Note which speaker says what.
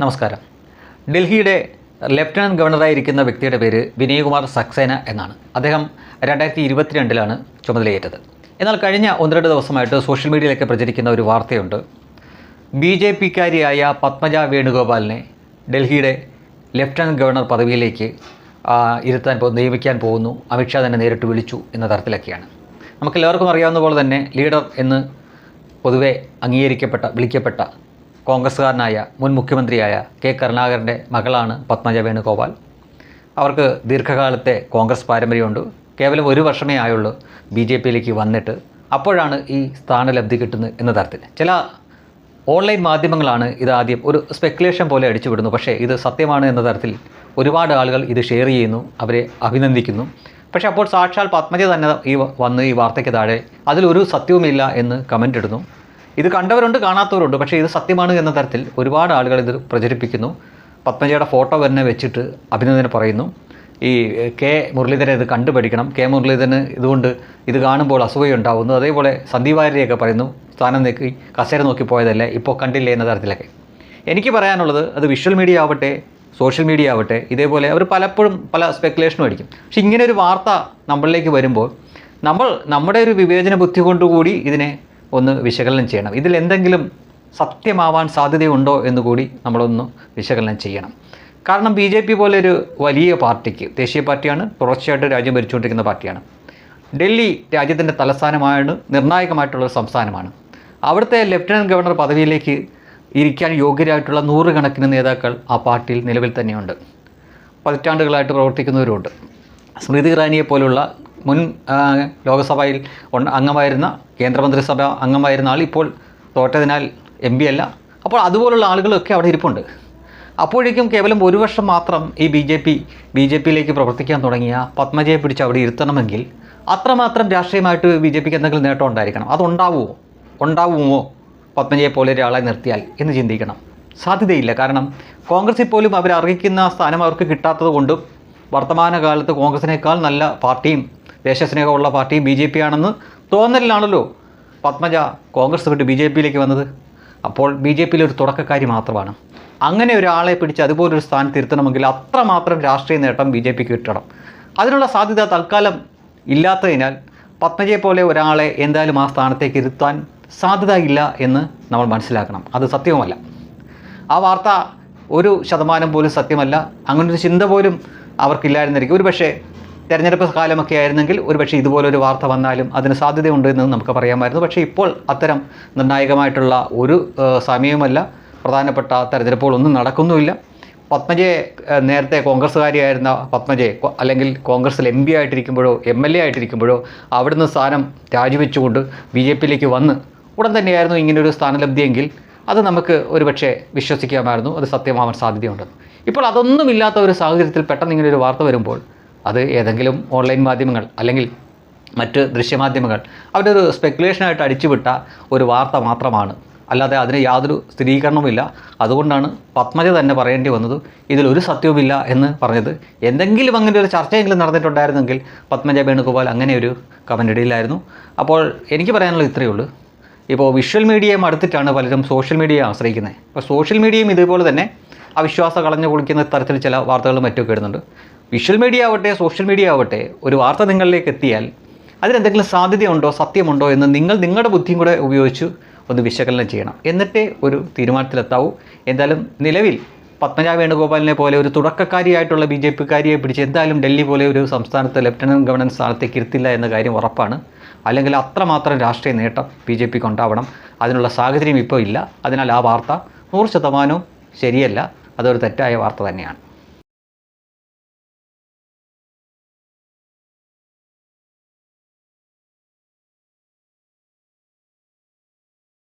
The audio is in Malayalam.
Speaker 1: നമസ്കാരം. ഡൽഹിയുടെ ലെഫ്റ്റനന്റ് ഗവർണറായിരിക്കുന്ന വ്യക്തിയുടെ പേര് വിനയകുമാർ സക്സേന എന്നാണ്. അദ്ദേഹം രണ്ടായിരത്തി ഇരുപത്തിരണ്ടിലാണ് ചുമതലയേറ്റത്. എന്നാൽ കഴിഞ്ഞ ഒന്ന് രണ്ട് ദിവസമായിട്ട് സോഷ്യൽ മീഡിയയിലൊക്കെ പ്രചരിക്കുന്ന ഒരു വാർത്തയുണ്ട്. ബി ജെ പിക്കാരിയായ പത്മജ വേണുഗോപാലിനെ ഡൽഹിയുടെ ലെഫ്റ്റനന്റ് ഗവർണർ പദവിയിലേക്ക് ഇരുത്താൻ നിയമിക്കാൻ പോകുന്നു. അമിത്ഷാ തന്നെ നേരിട്ട് വിളിച്ചു എന്ന തരത്തിലൊക്കെയാണ്. നമുക്കെല്ലാവർക്കും അറിയാവുന്ന പോലെ തന്നെ ലീഡർ എന്ന് പൊതുവെ അംഗീകരിക്കപ്പെട്ട വിളിക്കപ്പെട്ട കോൺഗ്രസ്സുകാരനായ മുൻ മുഖ്യമന്ത്രിയായ കെ കരുണാകരന്റെ മകളാണ് പത്മജ വേണുഗോപാൽ. അവർക്ക് ദീർഘകാലത്തെ കോൺഗ്രസ് പാരമ്പര്യമുണ്ട്. കേവലം ഒരു വർഷമേ ആയുള്ളൂ ബി ജെ പിയിലേക്ക് വന്നിട്ട്. അപ്പോഴാണ് ഈ സ്ഥാനലബ്ധി കിട്ടുന്നത് എന്ന തരത്തിൽ. ചില ഓൺലൈൻ മാധ്യമങ്ങളാണ് ഇത് ആദ്യം ഒരു സ്പെക്കുലേഷൻ പോലെ അടിച്ചുവിടുന്നു. പക്ഷേ ഇത് സത്യമാണ് എന്ന തരത്തിൽ ഒരുപാട് ആളുകൾ ഇത് ഷെയർ ചെയ്യുന്നു അവരെ അഭിനന്ദിക്കുന്നു. പക്ഷേ അപ്പോൾ സാക്ഷാൽ പത്മജ തന്നെ ഈ വന്ന് ഈ വാർത്തയ്ക്ക് താഴെ അതിലൊരു സത്യവുമില്ല എന്ന് കമന്റ് ഇടുന്നു. ഇത് കണ്ടവരുണ്ട് കാണാത്തവരുണ്ട്. പക്ഷേ ഇത് സത്യമാണ് എന്ന തരത്തിൽ ഒരുപാട് ആളുകൾ ഇത് പ്രചരിപ്പിക്കുന്നു. പത്മജയുടെ ഫോട്ടോ തന്നെ വെച്ചിട്ട് അഭിനന്ദനം പറയുന്നു. ഈ കെ മുരളീധരൻ ഇത് കണ്ടുപഠിക്കണം. കെ മുരളീധരന് ഇതുകൊണ്ട് ഇത് കാണുമ്പോൾ അസൂയുണ്ടാവുന്നു. അതേപോലെ സന്ദീപ് പറയുന്നു സ്ഥാനം നീക്കി കസേര നോക്കി പോയതല്ലേ ഇപ്പോൾ കണ്ടില്ലേ എന്ന തരത്തിലൊക്കെ. എനിക്ക് പറയാനുള്ളത് അത് വിഷ്വൽ മീഡിയ ആവട്ടെ സോഷ്യൽ മീഡിയ ആവട്ടെ ഇതേപോലെ അവർ പലപ്പോഴും പല സ്പെക്കുലേഷനും അടിക്കും പക്ഷെ ഇങ്ങനെ ഒരു വാർത്ത നമ്മളിലേക്ക് വരുമ്പോൾ നമ്മൾ നമ്മുടെ ഒരു വിവേചന ബുദ്ധി കൊണ്ടുകൂടി ഇതിനെ ഒന്ന് വിശകലനം ചെയ്യണം. ഇതിൽ എന്തെങ്കിലും സത്യമാവാൻ സാധ്യതയുണ്ടോ എന്ന് കൂടി നമ്മളൊന്ന് വിശകലനം ചെയ്യണം. കാരണം ബി ജെ പി പോലൊരു വലിയ പാർട്ടിക്ക് ദേശീയ പാർട്ടിയാണ് തുടർച്ചയായിട്ട് രാജ്യം ഭരിച്ചുകൊണ്ടിരിക്കുന്ന പാർട്ടിയാണ്. ഡൽഹി രാജ്യത്തിന്റെ തലസ്ഥാനമാണ് നിർണായകമായിട്ടുള്ള സംസ്ഥാനമാണ്. അവിടുത്തെ ലഫ്റ്റനന്റ് ഗവർണർ പദവിയിലേക്ക് ഇരിക്കാൻ യോഗ്യരായിട്ടുള്ള നൂറുകണക്കിന് നേതാക്കൾ ആ പാർട്ടിയിൽ നിലവിൽ തന്നെയുണ്ട്. പതിറ്റാണ്ടുകളായിട്ട് പ്രവർത്തിക്കുന്നവരുണ്ട് സ്മൃതി ഇറാനിയെ പോലുള്ള മുൻ ലോകസഭയിൽ അംഗമായിരുന്ന കേന്ദ്രമന്ത്രിസഭ അംഗമായിരുന്ന ആൾ ഇപ്പോൾ തോറ്റതിനാൽ എം പി അല്ല. അപ്പോൾ അതുപോലുള്ള ആളുകളൊക്കെ അവിടെ ഇരിപ്പുണ്ട്. അപ്പോഴേക്കും കേവലം ഒരു വർഷം മാത്രം ഈ B J P B J പിയിലേക്ക് പ്രവർത്തിക്കാൻ തുടങ്ങിയ പത്മജയെ പിടിച്ച് അവിടെ ഇരുത്തണമെങ്കിൽ അത്രമാത്രം രാഷ്ട്രീയമായിട്ട് ബി ജെ പിക്ക് എന്തെങ്കിലും നേട്ടം ഉണ്ടായിരിക്കണം. അതുണ്ടാവുമോ? ഉണ്ടാവുമോ പത്മജയെ പോലെ ഒരാളെ നിർത്തിയാൽ എന്ന് ചിന്തിക്കണം. സാധ്യതയില്ല. കാരണം കോൺഗ്രസിൽ പോലും അർഹിക്കുന്ന സ്ഥാനം അവർക്ക് കിട്ടാത്തത് കൊണ്ടും വർത്തമാനകാലത്ത് കോൺഗ്രസിനേക്കാൾ നല്ല പാർട്ടിയും ദേശസ്നേഹമുള്ള പാർട്ടിയും ബി ജെ പി ആണെന്ന് തോന്നലിലാണല്ലോ. പത്മജ കോൺഗ്രസ് വിട്ട് ബി ജെ പിയിലേക്ക് വന്നത്. അപ്പോൾ ബി ജെ പിയിലൊരു തുടക്കക്കാരി മാത്രമാണ്. അങ്ങനെ ഒരാളെ പിടിച്ച് അതുപോലൊരു സ്ഥാനത്ത് ഇരുത്തണമെങ്കിൽ അത്രമാത്രം രാഷ്ട്രീയ നേട്ടം ബി ജെ പിക്ക് കിട്ടണം. അതിനുള്ള സാധ്യത തൽക്കാലം ഇല്ലാത്തതിനാൽ പത്മജയെ പോലെ ഒരാളെ എന്തായാലും ആ സ്ഥാനത്തേക്ക് ഇരുത്താൻ സാധ്യത ഇല്ല എന്ന് നമ്മൾ മനസ്സിലാക്കണം. അത് സത്യവുമല്ല ആ വാർത്ത ഒരു ശതമാനം പോലും സത്യമല്ല. അങ്ങനൊരു ചിന്ത പോലും അവർക്കില്ലായിരുന്നിരിക്കും. ഒരു പക്ഷേ തെരഞ്ഞെടുപ്പ് കാലമൊക്കെ ആയിരുന്നെങ്കിൽ ഒരു പക്ഷേ ഇതുപോലൊരു വാർത്ത വന്നാലും അതിന് സാധ്യതയുണ്ട് എന്ന് നമുക്ക് പറയാമായിരുന്നു. പക്ഷേ ഇപ്പോൾ അത്തരം നിർണായകമായിട്ടുള്ള ഒരു സമയമല്ല. പ്രധാനപ്പെട്ട തെരഞ്ഞെടുപ്പുകളൊന്നും നടക്കുന്നുമില്ല. പത്മജയെ നേരത്തെ കോൺഗ്രസ്സുകാരിയായിരുന്ന പത്മജയെ അല്ലെങ്കിൽ കോൺഗ്രസ്സിൽ എം പി ആയിട്ടിരിക്കുമ്പോഴോ എം എൽ എ ആയിട്ടിരിക്കുമ്പോഴോ അവിടുന്ന് സ്ഥാനം രാജിവെച്ചുകൊണ്ട് ബി ജെ പിയിലേക്ക് വന്ന് ഉടൻ തന്നെയായിരുന്നു ഇങ്ങനൊരു സ്ഥാനലബ്ധിയെങ്കിൽ അത് നമുക്ക് ഒരുപക്ഷെ വിശ്വസിക്കാമായിരുന്നു. അത് സത്യമാവാൻ സാധ്യതയുണ്ടെന്ന്. ഇപ്പോൾ അതൊന്നുമില്ലാത്ത ഒരു സാഹചര്യത്തിൽ പെട്ടെന്ന് ഇങ്ങനെ ഒരു വാർത്ത വരുമ്പോൾ അത് ഏതെങ്കിലും ഓൺലൈൻ മാധ്യമങ്ങൾ അല്ലെങ്കിൽ മറ്റ് ദൃശ്യമാധ്യമങ്ങൾ അവരുടെ ഒരു സ്പെക്കുലേഷനായിട്ട് അടിച്ചുവിട്ട ഒരു വാർത്ത മാത്രമാണ്. അല്ലാതെ അതിന് യാതൊരു സ്ഥിരീകരണവുമില്ല. അതുകൊണ്ടാണ് പത്മജ തന്നെ പറയേണ്ടി വന്നത് ഇതിലൊരു സത്യവുമില്ല എന്ന് പറഞ്ഞത്. എന്തെങ്കിലും അങ്ങനെ ഒരു ചർച്ചയെങ്കിലും നടന്നിട്ടുണ്ടായിരുന്നെങ്കിൽ പത്മജ വേണുഗോപാൽ അങ്ങനെ ഒരു കമന്റ് ഇടയിലായിരുന്നു അപ്പോൾ എനിക്ക് പറയാനുള്ളത് ഇത്രയേ ഉള്ളൂ. ഇപ്പോൾ വിഷ്വൽ മീഡിയയെ മടുത്തിട്ടാണ് പലരും സോഷ്യൽ മീഡിയയെ ആശ്രയിക്കുന്നത്. അപ്പോൾ സോഷ്യൽ മീഡിയയും ഇതുപോലെ തന്നെ അവിശ്വാസം കളഞ്ഞു കുളിക്കുന്ന തരത്തിൽ ചില വാർത്തകളും മറ്റുമൊക്കെ ഇടുന്നുണ്ട്. വിഷ്വൽ മീഡിയ ആവട്ടെ സോഷ്യൽ മീഡിയ ആവട്ടെ ഒരു വാർത്ത നിങ്ങളിലേക്ക് എത്തിയാൽ അതിനെന്തെങ്കിലും സാധ്യതയുണ്ടോ സത്യമുണ്ടോ എന്ന് നിങ്ങൾ നിങ്ങളുടെ ബുദ്ധിയും കൂടെ ഉപയോഗിച്ച് ഒന്ന് വിശകലനം ചെയ്യണം. എന്നിട്ടേ ഒരു തീരുമാനത്തിലെത്താവൂ. എന്തായാലും നിലവിൽ പത്മജ വേണുഗോപാലിനെ പോലെ ഒരു തുടക്കക്കാരിയായിട്ടുള്ള ബി ജെ പിക്കാരിയെ പിടിച്ച് എന്തായാലും ഡൽഹി പോലെ ഒരു സംസ്ഥാനത്ത് ലഫ്റ്റനന്റ് ഗവർണർ സ്ഥാനത്തേക്ക് ഇരുത്തില്ല എന്ന കാര്യം ഉറപ്പാണ്. അല്ലെങ്കിൽ അത്രമാത്രം രാഷ്ട്രീയ നേട്ടം ബി ജെ പിക്ക് ഉണ്ടാവണം. അതിനുള്ള സാഹചര്യം ഇപ്പോൾ ഇല്ല. അതിനാൽ ആ വാർത്ത നൂറ് ശതമാനവും ശരിയല്ല. അതൊരു തെറ്റായ വാർത്ത തന്നെയാണ്.